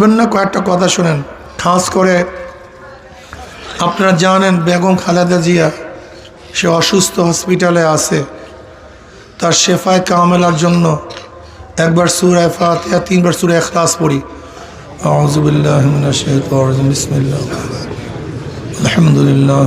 বিভিন্ন না কয়েকটা কথা শোনেন, খাস করে আপনারা জানেন বেগম খালেদা জিয়া, সে অসুস্থ হসপিটালে আছে। তার শেফায় কামেলার জন্য একবার সুর এফাত তিনবার সুর এখলাস পড়ি। আলহামদুলিল্লাহ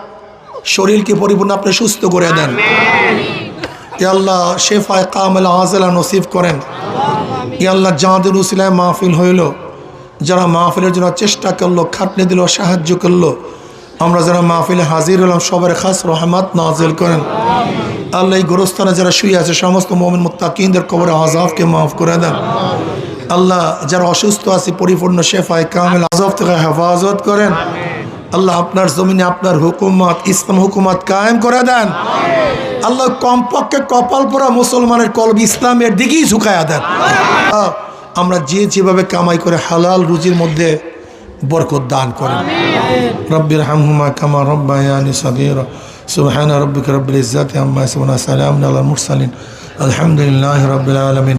শরীরকে পরিপূর্ণ আপনি সুস্থ করে দেন। এ আল্লাহ শেফায় কামেল আজেলা নসিব করেন। ই আল্লাহ যাঁদের উসিলায় মাহফিল হইল যারা মাহফিলের জন্য চেষ্টা করল খাটনি দিল সাহায্য করল আমরা যারা মাহফিলে হাজির হলাম সবার খাস রহমাত নাজিল করেন। আল্লাহ এই গোরস্থানে যারা শুয়ে আছে সমস্ত মোমিন মুত্তাকিনদের কবরে আজাবকে মাফ করে দেন। আল্লাহ যারা অসুস্থ আছে পরিপূর্ণ শেফায় কামেল আজব থেকে হেফাজত করেন। আল্লাহ আপনার জমিনে আপনার হুকুমত ইসলাম হুকুমত কায়েম করে দেন। আল্লাহ কমপক্ষে কপাল পরা মুসলমানের কলব ইসলামের দিকেই ঝুঁকায়া দেন। আমরা যে যেভাবে কামাই করে হালাল রুজির মধ্যে বরকত দান করেন। রব্বির হামহুমা কামা রব্বায়ানি সাগীর। সুবহান রব্বিকা রব্বিল ইজ্জাতি আম্মা ইয়াসিফুন সালামুন আলাল মুরসালিন। আলহামদুলিল্লাহি রাব্বিল আলামিন।